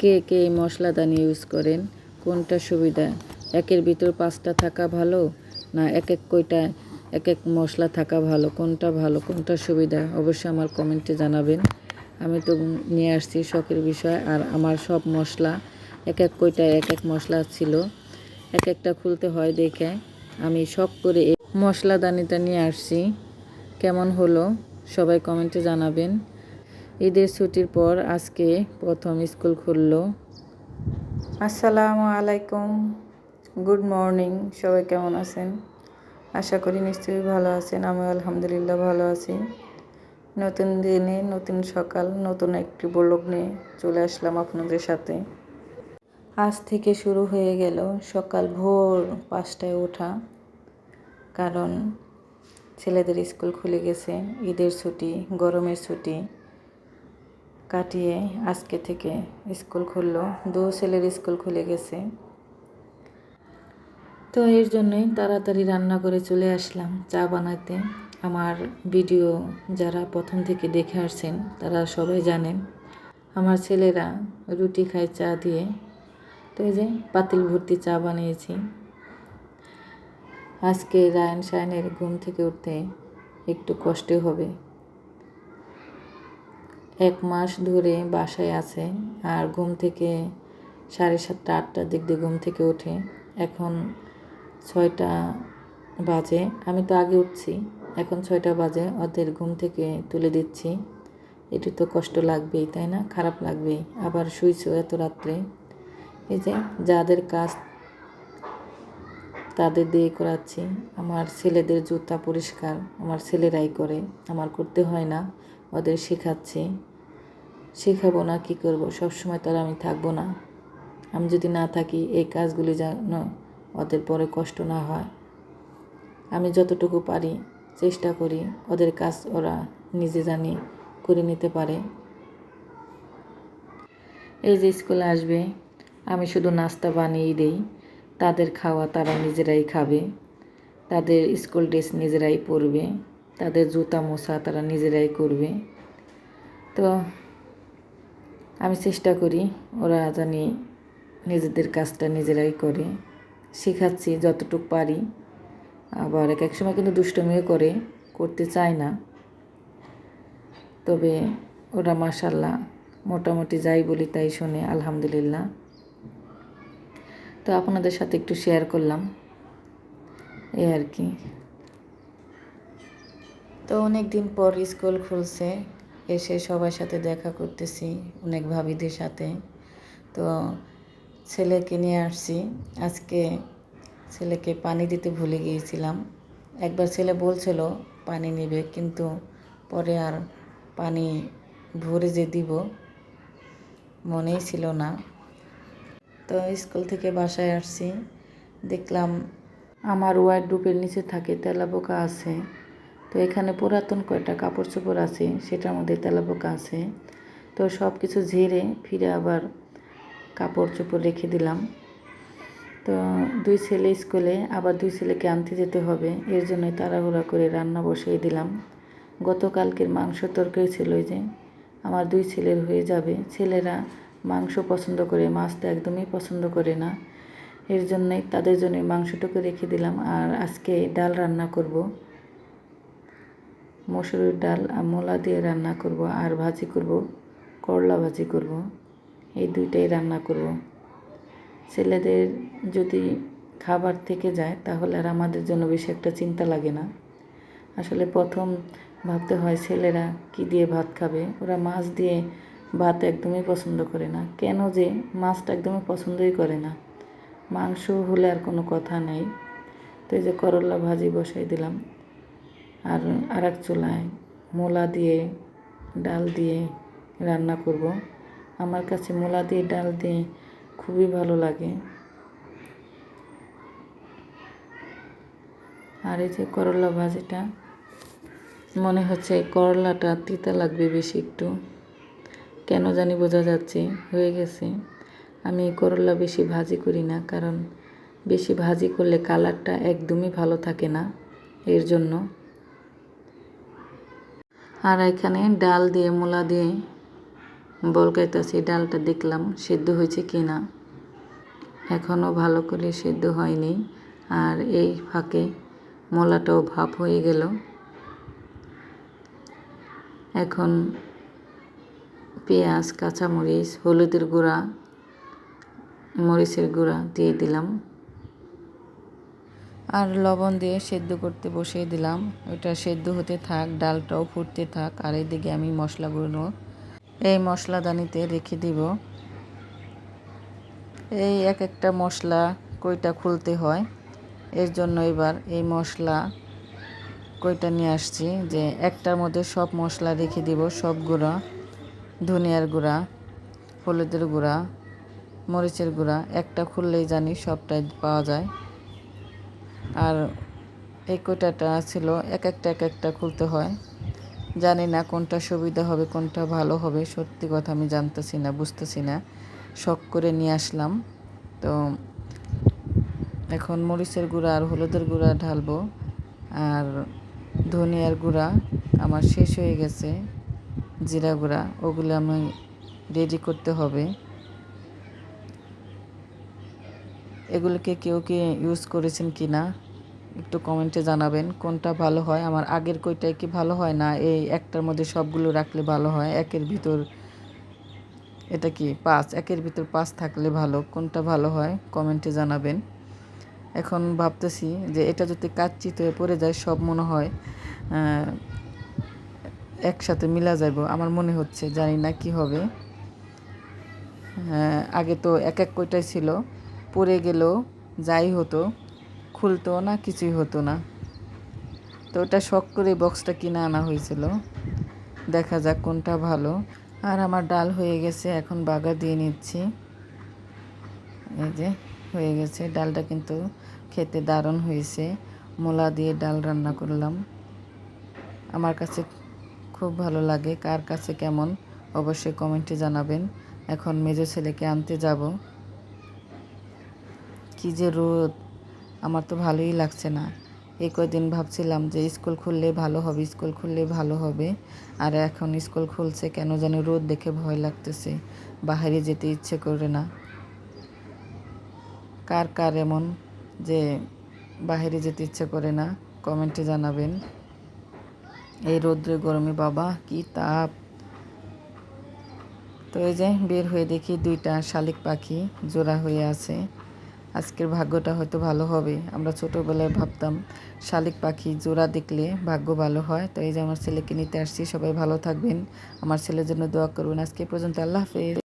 কে কে এই মশলাদানি ইউজ করেন? কোনটা সুবিধা? একের ভিতর পাঁচটা থাকা ভালো না এক এক কয়টা, এক এক মশলা থাকা ভালো? কোনটা ভালো, কোনটা সুবিধা? অবশ্যই আমার কমেন্টে জানাবেন। আমি তো নিয়ে আসছি শখের বিষয় আর আমার সব মশলা, এক এক কয়টা, এক এক মশলা ছিল। এক একটা খুলতে হয় দেখে। আমি শখ করে এই মশলাদানিটা নিয়ে আসছি। কেমন হলো? সবাই কমেন্টে জানাবেন। ঈদের ছুটির পর আজকে প্রথম স্কুল খুললো। আসসালামু আলাইকুম। Good morning. সবাই কেমন আছেন? আশা করি নিশ্চয়ই ভালো আছেন। আমি আলহামদুলিল্লাহ ভালো আছি। নতুন দিনে, নতুন সকাল, নতুন একটি ব্লগ নিয়ে চলে আসলাম আপনাদের সাথে। আজ থেকে শুরু হয়ে গেল সকাল ভোর পাঁচটায় ওঠা। কারণ ছেলেদের স্কুল খুলে গেছে। ঈদের ছুটি, গরমের ছুটি। কাটিয়ে আজকে থেকে স্কুল খুললো। দু ছেলের স্কুল খুলে গেছে। তো এর জন্যই তাড়াতাড়ি রান্না করে চলে আসলাম চা বানাতে। আমার ভিডিও যারা প্রথম থেকে দেখে আসছেন, তারা সবাই জানেন, আমার ছেলেরা রুটি খায় চা দিয়ে। তো এই যে পাতিল ভর্তি চা বানিয়েছি। আজকে রায়ন সায়নের ঘুম থেকে উঠতে একটু কষ্ট হবে। এক মাস ধরে বাসায় আছে আর ঘুম থেকে সাড়ে সাতটা, আটটার দিক দিয়ে ঘুম থেকে ওঠে। এখন ছয়টা বাজে। আমি তো আগে উঠছি। এখন ছয়টা বাজে। ওদের ঘুম থেকে তুলে দিচ্ছি। এটি তো কষ্ট লাগবেই, তাই না? খারাপ লাগবেই। আবার শুইছো এত রাত্রে। এই যে যাদের কাজ, তাদের দিয়ে করাচ্ছি। আমার ছেলেদের জুতা পরিষ্কার। আমার ছেলেরাই করে। আমার করতে হয় না। ওদের শেখাচ্ছি। শেখাবো না, কী করব? সবসময় তো আর আমি থাকব না। আমি যদি না থাকি, এই কাজগুলি যেন ওদের পরে কষ্ট না হয়। আমি যতটুকু পারি চেষ্টা করি, ওদের কাজ ওরা নিজে জানি করে নিতে পারে। এই যে স্কুলে আসবে, আমি শুধু নাস্তা বানিয়েই দেই। তাদের খাওয়া তারা নিজেরাই খাবে। তাদের স্কুল ড্রেস নিজেরাই পরবে। তাদের জুতা মোছা তারা নিজেরাই করবে। তো আমি চেষ্টা করি ওরা জানি নিজেদের কাজটা নিজেরাই করে। শেখাচ্ছি যতটুকু পারি। আবার এক এক সময় কিন্তু দুষ্টমিও করে, করতে চায় না। তবে ওরা মাসাল্লাহ মোটামুটি যাই বলি তাই শোনে, আলহামদুলিল্লাহ। তো আপনাদের সাথে একটু শেয়ার করলাম। এই আর কি। তো অনেক দিন পর স্কুল খুলছে। এসে সবার সাথে দেখা করতেছি, অনেক ভাবিদের সাথে। তো ছেলেকে নিয়ে আসছি। আজকে ছেলেকে পানি দিতে ভুলে গিয়েছিলাম। একবার ছেলে বলছিল, পানি নেবে, কিন্তু পরে আর পানি ভরে যে দিব, মনেই ছিল না। তো স্কুল থেকে বাসায় আসছি। দেখলাম আমার ওয়াইড ডুপের নিচে থাকে তেলাপোকা আছে। তো এখানে পুরাতন কয়টা কাপড় চোপড় আছে, সেটার মধ্যে তেলাপোকা আছে। তো সব কিছু ঝেড়ে ফিরে আবার কাপড় চোপড় রেখে দিলাম। তো দুই ছেলে স্কুলে, আবার দুই ছেলেকে আনতে যেতে হবে, এর জন্য তাড়াহুড়া করে রান্না বসিয়ে দিলাম। গতকালকের মাংস তরকারি ছিল যে, আমার দুই ছেলের হয়ে যাবে। ছেলেরা মাংস পছন্দ করে, মাছ তো একদমই পছন্দ করে না। এর জন্যই তাদের জন্য মাংসটুকু রেখে দিলাম, আর আজকে ডাল রান্না করব। মসুরের ডাল আর মোলা দিয়ে রান্না করব আর ভাজি করব, করলা ভাজি করব, এই দুইটাই রান্না করব। ছেলেদের যদি খাবার থেকে যায় তাহলে আর আমাদের জন্য বেশি একটা চিন্তা লাগে না। আসলে প্রথম ভাবতে হয় ছেলেরা কি দিয়ে ভাত খাবে? ওরা মাছ দিয়ে ভাত একদমই পছন্দ করে না। কেন যে মাছটা একদমই পছন্দই করে না। মাংস হলে আর কোনো কথা নেই। তো এই যে করলা ভাজি বসাই দিলাম। আর আর এক চুলায় মোলা দিয়ে ডাল দিয়ে রান্না করব। আমার কাছে মোলা দিয়ে ডাল দিয়ে খুবই ভালো লাগে। আর এই যে করলা ভাজিটা, মনে হচ্ছে করলাটা তিতা লাগবে বেশি একটু। কেন জানি বোঝা যাচ্ছে, হয়ে গেছে। আমি করলা বেশি ভাজি করি না, কারণ বেশি ভাজি করলে কালারটা একদমই ভালো থাকে না। এর জন্য আর এখানে ডাল দিয়ে, মূলা দিয়ে বলকাইতাছি ডালটা দেখলাম সেদ্ধ হয়েছে কি না এখনও ভালো করে সেদ্ধ হয়নি। আর এই ফাঁকে মোলাটাও ভাপ হয়ে গেল। এখন পেঁয়াজ, কাঁচামরিচ, হলুদের গুঁড়া, মরিচের গুঁড়া দিয়ে দিলাম। আর লবণ দিয়ে সেদ্ধ করতে বসিয়ে দিলাম। ওটা সেদ্ধ হতে থাক, ডালটাও ফুটতে থাক, আর এদিকে আমি মশলাগুলো এই মশলাদানিতে রেখে দিব। এই এক একটা মশলা কইটা খুলতে হয়। এর জন্য এবার এই মশলা কইটা নিয়ে আসছি যে একটার মধ্যে সব মশলা রেখে দিব, সব গুঁড়া, ধনিয়ার গুঁড়া, হলুদের গুঁড়া, মরিচের গুঁড়া, একটা খুললেই জানি সবটাই পাওয়া যায়। আর এই কয়টাটা ছিল, এক একটা এক একটা খুলতে হয়। জানি না কোনটা সুবিধা হবে, কোনটা ভালো হবে, সত্যি কথা আমি জানতেছি না, বুঝতেছি না। শখ করে নিয়ে আসলাম। তো এখন মরিচের গুঁড়া আর হলুদের গুঁড়া ঢালবো। আর ধনিয়ার গুঁড়া আমার শেষ হয়ে গেছে, জিরা গুঁড়া, ওগুলো আমি রেডি করতে হবে। এগুলোকে কেউ কি ইউজ করেছেন কি না? একটু কমেন্টে জানাবেন, কোনটা ভালো হয়? আমার আগের কইটাই কি ভালো হয় না? এই একটার মধ্যে সবগুলো রাখলে ভালো হয়। একের ভিতর এটা কি? পাঁচ। একের ভিতর পাঁচ থাকলে ভালো। কোনটা ভালো হয়? কমেন্টে জানাবেন। এখন ভাবতেছি যে এটা যদি কাচ্চিত হয়ে পড়ে যায়, সব মনে হয় একসাথে মিলা যাব আমার মনে হচ্ছে জানি না কি হবে। আগে তো এক এক কইটাই ছিল। পড়ে গেলেও যাই হতো, খুলতো না, কিছুই হতো না। তো ওটা শখ করে বক্সটা কিনে আনা হয়েছিল। দেখা যাক কোনটা ভালো। আর আমার ডাল হয়ে গেছে, এখন বাগা দিয়ে নিচ্ছি। এই যে, হয়ে গেছে। ডালটা কিন্তু খেতে দারুণ হয়েছে। মোলা দিয়ে ডাল রান্না করলাম। আমার কাছে খুব ভালো লাগে। কার কাছে কেমন, অবশ্যই কমেন্টে জানাবেন। এখন মেজো ছেলেকে আনতে যাব। কি যে রোদ, আমার তো ভালোই লাগছে না। এই কয়দিন ভাবছিলাম যে স্কুল খুললে ভালো হবে, স্কুল খুললে ভালো হবে। আর এখন স্কুল খুলছে, কেন যেন রোদ দেখে ভয় লাগতেছে। বাহিরে যেতে ইচ্ছে করে না। কার কার এমন যে বাহিরে যেতে ইচ্ছে করে না, কমেন্টে জানাবেন। এই রৌদ্রে গরমে বাবা, কি তাপ। তো এই যে বের হয়ে দেখি দুইটা শালিক পাখি জোড়া হয়ে আছে। আজকের ভাগ্যটা হয়তো ভালো হবে। আমরা ছোটোবেলায় ভাবতাম, শালিক পাখি জোড়া দেখলে ভাগ্য ভালো হয়। তো এই যে আমার ছেলেকে নিতে আসছি, সবাই ভালো থাকবেন। আমার ছেলের জন্য দোয়া করবেন। আজকে পর্যন্ত আল্লাহ হাফেজ।